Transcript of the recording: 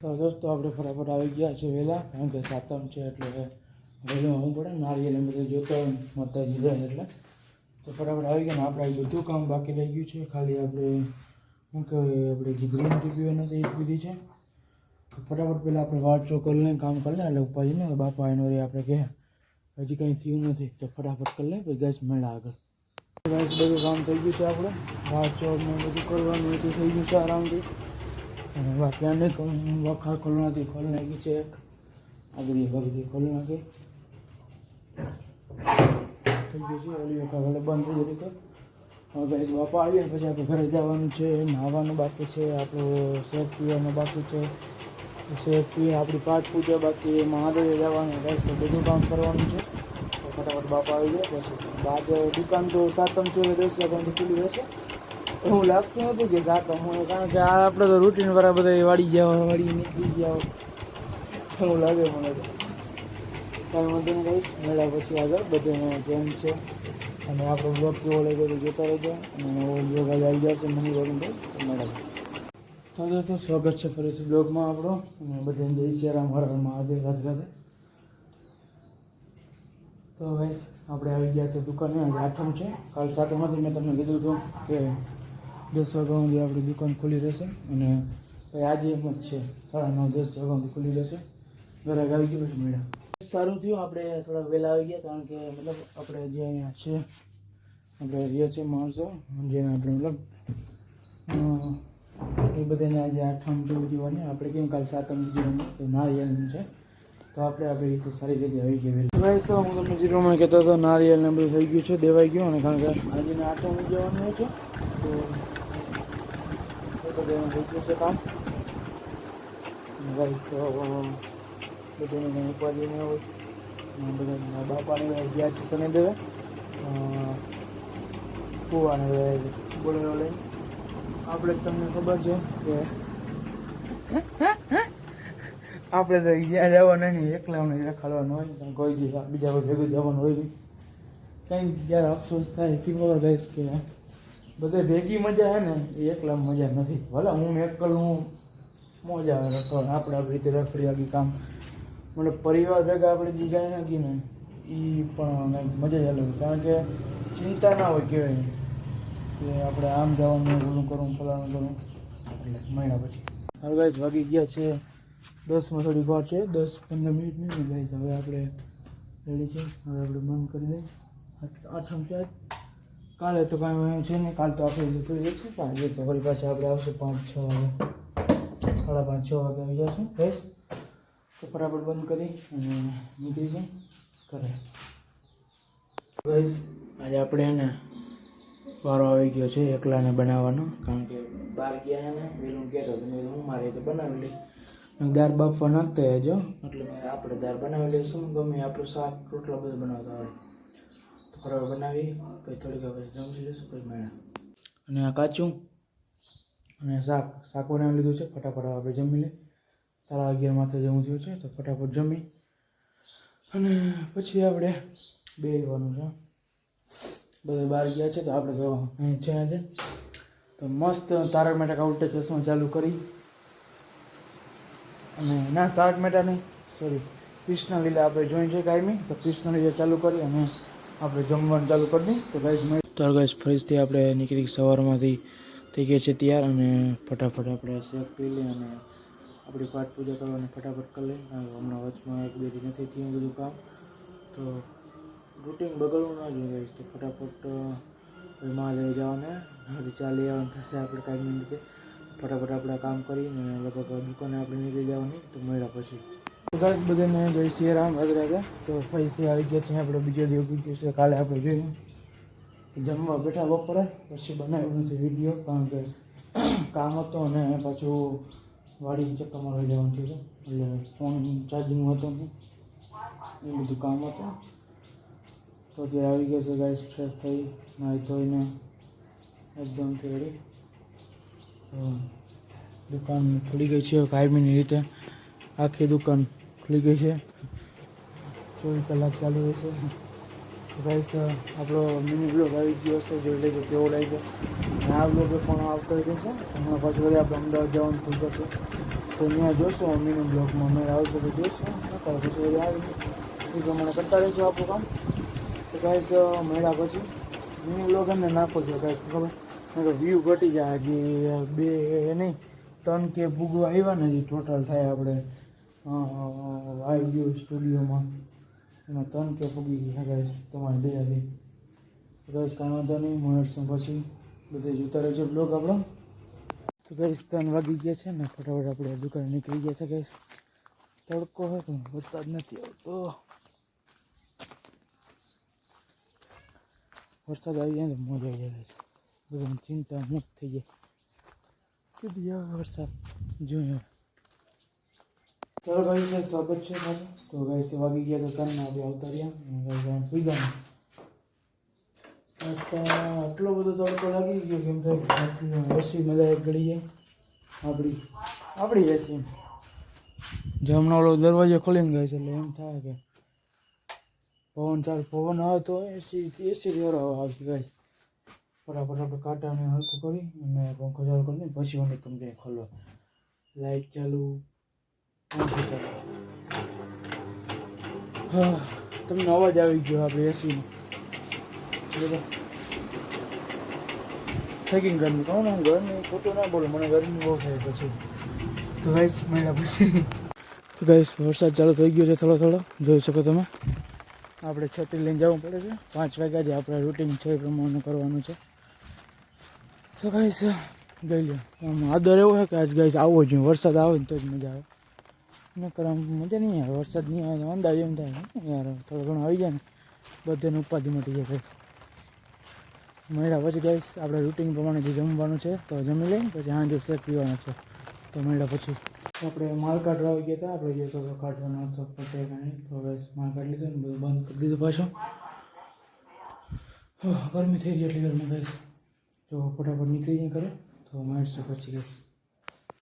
તો દોસ્તો, આપણે ફટાફટ આવી ગયા છે વહેલા. કારણ કે સાતમ છે એટલે વહેલું આવવું પડે. નારિયેલ એમ બધું જોતા હોય માતાજી જાય એટલે. તો ફટાફટ આવી ગયા ને આપણે આ બધું કામ બાકી રહી ગયું છે. ખાલી આપણે શું કહેવાય, આપણે જે ગ્રીન ટી પીવાના હતા એ જ પીધી છે. તો ફટાફટ પહેલાં આપણે વાટ ચોક કરી લઈને કામ કરી લે એટલે ઉપાજી ને બાપા એનો રે આપણે કહે હજી કંઈ થયું નથી. તો ફટાફટ કરી લે પછી ગેસ મેળા આગળ. ગાઈસ, બધું કામ થઈ ગયું છે આપણે. વાટ ચોક ને બધું કરવાનું એ તો થઈ ગયું છે આરામથી. અને બાકી વખાર ખોલવા નથી ખોલી નાખી છે એક. આગળ બગડી ખોલી નાખી. થઈ ગયું છે, ઓલી વખત હવે બંધ થઈ જતી તો હવે ગેસ બાપા આવીએ ને પછી આપણે ઘરે જવાનું છે, નાહવાનું બાકી છે, આપણું શેક પીવાનું બાકી છે. શેક પીએ આપણી પાઠ પૂજા બાકી મહાદેવે જવાનું ગેસ તો બધું કામ કરવાનું છે. ફટાફટ બાપા આવી જાય પછી બાદ દુકાન તો સાતમ છે દસ વાગ્યાથી ખુલ્લી રહેશે. એવું લાગતું નતું કે જાતો હું કારણ કે આ આપણે તો રૂટીન વાળા બધા વાળી ગયા હોય, વાળી નીકળી ગયા હોય. એવું લાગે મને તો. કાંઈ વાંધો નહીં કહીશ મેળા પછી આગળ. બધે કેમ છે. અને આપણો બ્લોગ કેવો લાગ્યો તો જોતા રહેજો. અને બ્લોગ આજે આવી જશે મને તો મેળા. તો દોસ્તો, સ્વાગત છે ફરીથી બ્લોગમાં આપણો. અને બધાને જય સિયારામ, હર હર મહાદેવ, રાધે તો ભાઈ આપણે આવી ગયા છે દુકાને. આજે આઠમ છે. કાલ સાતમાંથી મેં તમને કીધું હતું કે દસ વાગ્યા સુધી આપણી દુકાન ખુલ્લી રહેશે અને ભાઈ આજે એમ જ છે. સાડા નવ, દસ વાગ્યા સુધી ખુલ્લી રહેશે. ઘરે આવી ગયું પછી મેળા સારું થયું, આપણે થોડા વહેલા આવી ગયા, કારણ કે મતલબ આપણે જે અહીંયા છે, આપણે રહ્યા છીએ માણસો, જે આપણે મતલબ એ બધાને આજે આઠમ જેવું જીવવાની આપણે કેમ કાલ સાતમ જીવવાની તો નારિયેળનું છે. તો આપણે આપણી રીતે સારી રીતે આવી ગયા ભાઈ સર હું તમને પ્રમાણે કહેતો હતો નારિયેળ ને બધું થઈ ગયું છે, દેવાઈ ગયું અને કારણ કે આજે આઠમ જવાનું હોય છે, તો એ બધાનું થઈ ગયું છે કામ. ગાઈસ તો બધાને કંઈ ઉપાધિ ન હોય. બધા બાપાને ગયા છે શનિદેવે. કુવાને બોલેરો લઈને. આપણે તમને ખબર છે કે આપણે તો જ્યાં જવાનું નહીં એકલાને રખાડવાનું હોય પણ કોઈ બીજા કોઈ ભેગું જવાનું હોય નહીં. કંઈક જ્યારે અફસોસ થાય કે ખબર ગઈશ કે બધે ભેગી મજા હે ને, એ એકલા મજા નથી. ભલે હું એકલ હું મજા આવે રખડ આપણે આપણી રીતે રખડી આગી કામ. મને પરિવાર ભેગા આપણે જે જાય શકીએ ને એ પણ મજા જ અલગ કારણ કે ચિંતા ના હોય કહેવાય. કે આપણે આમ જવાનું ઓલું કરવું, ફલાણું કરવું. એટલે મહિના પછી. હવે ગાઈસ વાગી ગયા છે. દસમાં થોડીક વાર છે. દસ પંદર મિનિટ નહીં ગાઈસ હવે આપણે રેડી છે. હવે આપણે બંધ કરી દઈએ. આઠમ છે. કાલે તો કાંઈ છે નહીં. કાલ તો આપણે નીકળી જશે આજે તો ફરી પાછા આપણે આવશે પાંચ છ વાગે. સાડા પાંચ છ વાગે આવી જશું. બસ. તો બરાબર બંધ કરી અને નીકળી જાય કરે બસ. આજે આપણે એને વારો આવી ગયો છે એકલાને બનાવવાનો. કારણ કે બહાર ગયા ને વેલું કહેતો હતો મેં હું મારી રીતે બનાવી લઈ દાળ બાફવા નાખતા જો. એટલે આપણે દાળ બનાવી લઈશું. ગમે આપણું શાક રોટલા બધું બનાવતા હોય. તો બનાવી, પછી થોડીક પછી જમી લઈશું પછી મેળા. અને આ કાચું અને શાક. શાક બનાવી લીધું છે. ફટાફટ આપણે જમી લઈએ. સાડા અગિયાર માથે જવું થયું છે, તો ફટાફટ જમી. અને પછી આપણે બે જવાનું છે. બધા બહાર ગયા છે, તો આપણે તો અહીં છે આજે. તો મસ્ત તારક મહેતા કા ઉલ્ટા ચશ્મા ચાલુ કરી. અને ના, તારક મહેતા નહીં સોરી કૃષ્ણ લીલા આપણે જોઈ છે કાયમી. તો કૃષ્ણ લીલા ચાલુ કરી અને આપણે જમવાનું ચાલુ કરી દઈએ તો ગાઈઝ તો ગાઈઝ ફરીથી આપણે નીકળી સવારમાંથી. થઈ ગયા છે તૈયાર અને ફટાફટ આપણે શેક પી લઈએ અને આપણી પાઠ પૂજા કરવાની ફટાફટ કરી લઈએ. હમણાં વચમાં એક બે નથી થયું બધું કામ. તો રૂટીન બગડવું ના જોઈએ guys. તો ફટાફટ મહાદેવ જવાને. હજી ચાલી આવવાનું થશે આપણે કાંઈ રીતે. ફટાફટ આપણે કામ કરીને લગભગ દુકાને આપણે નીકળી જવાની. તો મળ્યા પછી. ગાઈસ, બધાને જય શ્રી રામ, રાધે તો ફરીથી આવી ગયા છે આપણે બીજો દિવસ ગયો છે કાલે આપણે જોયું જમવા બેઠા બપોરે, પછી બનાવ્યું નથી વીડિયો, કારણ કે કામ હતો અને પાછું વાડી ચક્કર મારવા જવાનું થયું છે એટલે ફોન ચાર્જિંગ હતો નહીં. એ બધું કામ હતું. તો અત્યારે આવી ગયા છે ગાઈસ ફ્રેશ થઈ, નાહી ધોઈને એકદમ રેડી તો દુકાન ખુલી ગઈ છે કાયમીની રીતે આખી દુકાન ખુલી ગઈ છે. ચોવીસ કલાક ચાલુ રહેશે ગાઈસ આપણો મિની બ્લોગ આવી ગયો છે. જોઈ લેજો કેવો લાગ્યો. અને આ બ્લોગ પણ આવતો રહેશે. હમણાં પાછું વળી આપણે અમદાવાદ જવાનું થઈ જશે. તો ત્યાં જોશું મિની બ્લોકમાં અમે આવશે તો જોઈશું પછી બધું આવી એ પ્રમાણે કરતા રહીશું આપણું કામ. તો ગાઈસ મેળા પછી મિની બ્લોગ એમને નાખો છો, ગાઈસ, ખબર? વ્યૂ ઘટી જાય. હજી બે નહીં, ત્રણ કે ભૂગવા આવ્યા ને હજી ટોટલ થાય આપણે. આવી ગયું સ્ટુડિયોમાં. એમાં ત્રણ કે ભૂગી ગયા ગાઈસ તમારે બે હતી ગાઈસ કાંઈ વાંધો નહીં મળશું પછી. બધે જોતા રહેજો બ્લોગ આપણો. તો ગાઈસ ત્રણ વાગી ગયા છે ને, ફટાફટ આપણે દુકાને નીકળી ગયા છે ગાઈસ તડકો હોય પણ વરસાદ નથી આવતો. વરસાદ આવી જાય ને તો મજા આવી જાય ગાઈસ બધાની ચિંતા મુક્ત થઈ જાય. કીધી આવે વરસાદ જોઈએ ચાલો ગાઈસ ને સ્વાગત છે મારું તો ગાઈસ વાગી ગયા તો ત્રણ આપણે આવતા રહ્યા અને ગાઈસ સુઈ ગયા અત્યારે આટલો બધો તડકો લાગી ગયો કેમ થાય એસી મજા ગળી જાય આપણી આપણી એસી જે હમણાં ઓલો દરવાજો ખોલીને ગયો છે એટલે એમ થાય કે પવન ચાલ પવન આવે તો એસી એસી વાળો આવશે ગાઈસ ફટાફટ આપણે કાંટાને હરખું કરી અને પંખો ચાલુ કરીને પછી ઓની કંપની ખોલવા। લાઇટ ચાલુ। પંખો ચાલુ હા તમને અવાજ આવી ગયો આપણે એસીનો બરાબર? થકીને ગરમી કહું ને ગરમી ખોટું ના બોલું, મને ગરમી બહુ થાય પછી. તો ગાઈસ મળ્યા પછી. તો વરસાદ ચાલુ થઈ ગયો છે થોડો થોડો. જોઈ શકો તમે. આપણે છત્રી લઈને જવું પડે છે. પાંચ વાગ્યા જે આપણે રૂટીન છે એ પ્રમાણે કરવાનું છે. તો ગાઈસ ગઈ લો આમ આદર એવો છે કે આજ ગાઈસ આવવો જોઈએ વરસાદ આવે ને તો જ મજા આવે. નકર આમ મજા નહીં આવે, વરસાદ નહીં આવે અંદાજ એમ થાય યાર, થોડો ઘણો આવી જાય ને, બધાને ઉપાધિ મટી ગાઈસ મળ્યા પછી ગઈશ આપણે રૂટિન પ્રમાણે જે જમવાનું છે તો જમી લઈએ પછી સાંજે શેક પીવાનો છે. તો મળ્યા પછી. આપણે માલ કાઢવા આવી ગયા હતા, આપણે જે થોડો કાઢવાનો હતો પતે કાંઈ તો ગાઈસ માલ કાઢી લીધો ને, બધું બંધ કરી દીધું પાછું. ગરમી થઈ ગઈ એટલી ગરમી ગાઈસ જો ફટાફટ નીકળી જાય કરે તો મળશું પછી ગાઈસ